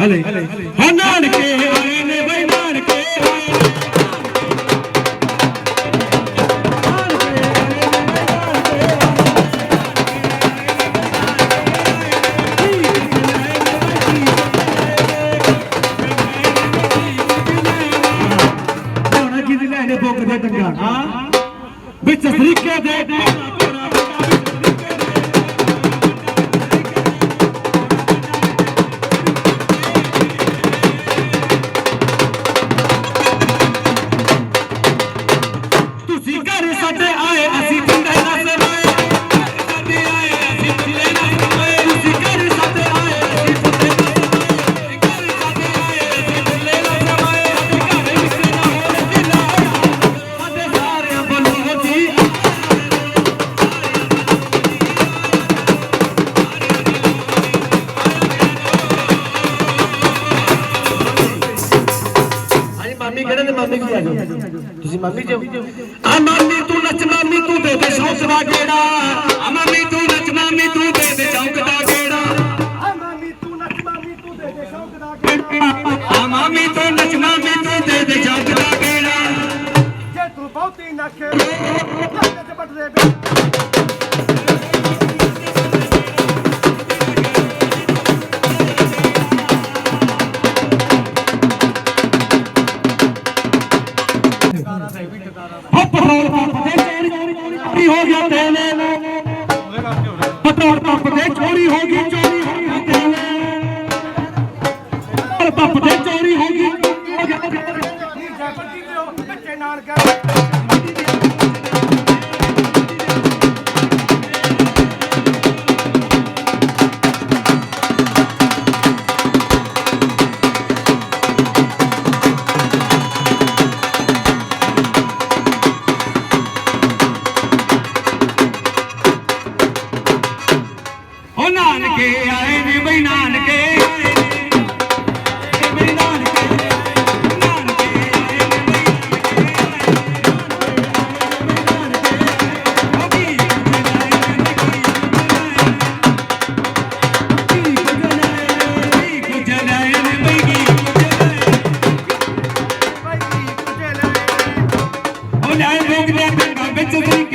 ਹਲੇ ਹੋ ਨਾਨਕੇ ਆਏ ਨੇ ਬਈ ਨਾਨਕੇ ਆਏ ਨੇ। ਹੁਣ ਕਿਹਦੀ ਲੈਣੇ ਬੁੱਕ ਦੇ ਟੰਗਾ ਹਾਂ ਵਿੱਚ ਸਰੀਕੇ ਦੇ ਮਾਮੀ ਕਿਹੜੇ ਨੇ ਮਾਮੀ ਕੀ ਆ ਜਾਓ। ਤੁਸੀਂ ਮਾਮੀ ਜੀ ਆ ਮਾਮੀ ਤੂੰ ਨੱਚ ਮਾਮੀ ਤੂੰ ਦੇ ਦੇ ਸ਼ੌਕ ਦਾ ਗੇੜਾ। ਆ ਮਾਮੀ ਤੂੰ ਨੱਚ ਮਾਮੀ ਤੂੰ ਦੇ ਦੇ ਚੌਂਕ ਦਾ ਗੇੜਾ। ਆ ਮਾਮੀ ਤੂੰ ਨੱਚ ਮਾਮੀ ਤੂੰ ਦੇ ਦੇ ਸ਼ੌਕ ਦਾ ਗੇੜਾ। ਆ ਮਾਮੀ ਤੂੰ ਨੱਚ ਮਾਮੀ ਤੂੰ ਦੇ ਦੇ ਚੌਂਕ ਦਾ ਗੇੜਾ। ਜੇ ਤੂੰ ਬਹੁਤੀ ਨੱਖੇ ਤੇ ਬਟਦੇ ਬੇ ਪੈਟਰੋਲ ਪੰਪ ਤੇ ਚੋਰੀ ਹੋ ਗਈ, ਚੋਰੀ ਹੋ ਗਈ। ਤੇਲੇ ਪੈਟਰੋਲ ਪੰਪ ਤੇ ਚੋਰੀ ਹੋ ਗਈ। ਜੈਪਤੀ ਦਿਓ ਬੱਚੇ ਨਾਲ ਕਰ I'll be back, I'll be.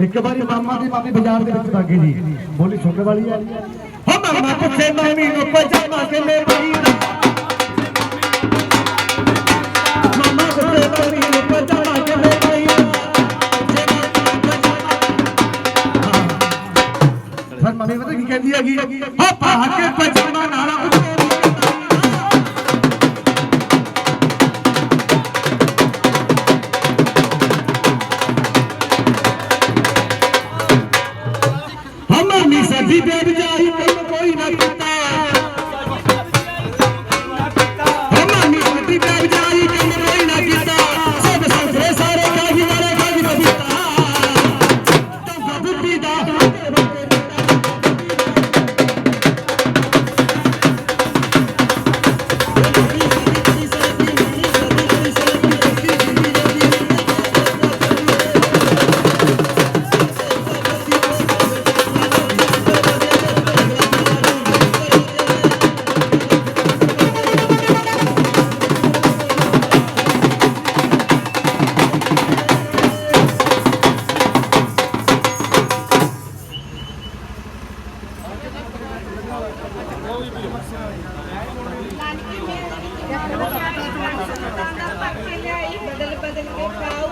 ਇੱਕ ਵਾਰੀ ਮਾਮਾ ਦੀ ਮਾਮੀ ਬਾਜ਼ਾਰ ਦੇ ਵਿੱਚ ਲੱਗੇ ਜੀ ਬੋਲੀ ਛੋਕੇ ਵਾਲੀ ਆ। ਹੋ ਮਾਮਾ ਪੁੱਛੇ, ਮਾਮੀ ਨੂੰ ਪਜਾਮਾ ਕਿੰਨੇ ਪਾਈ ਮਾਮਾ ਪੁੱਛੇ, ਮਾਮੀ ਨੂੰ ਪਜਾਮਾ ਕਿੰਨੇ ਪਾਈ ਫਿਰ ਮਾਮੀ ਪਤਾ ਕੀ ਕਹਿੰਦੀ ਹੈਗੀ? ਹੋ ਪਾ ਕੇ ਬਦਲ ਬਦਲ ਕੇ ਖਾਉਂਗੇ ਨਾ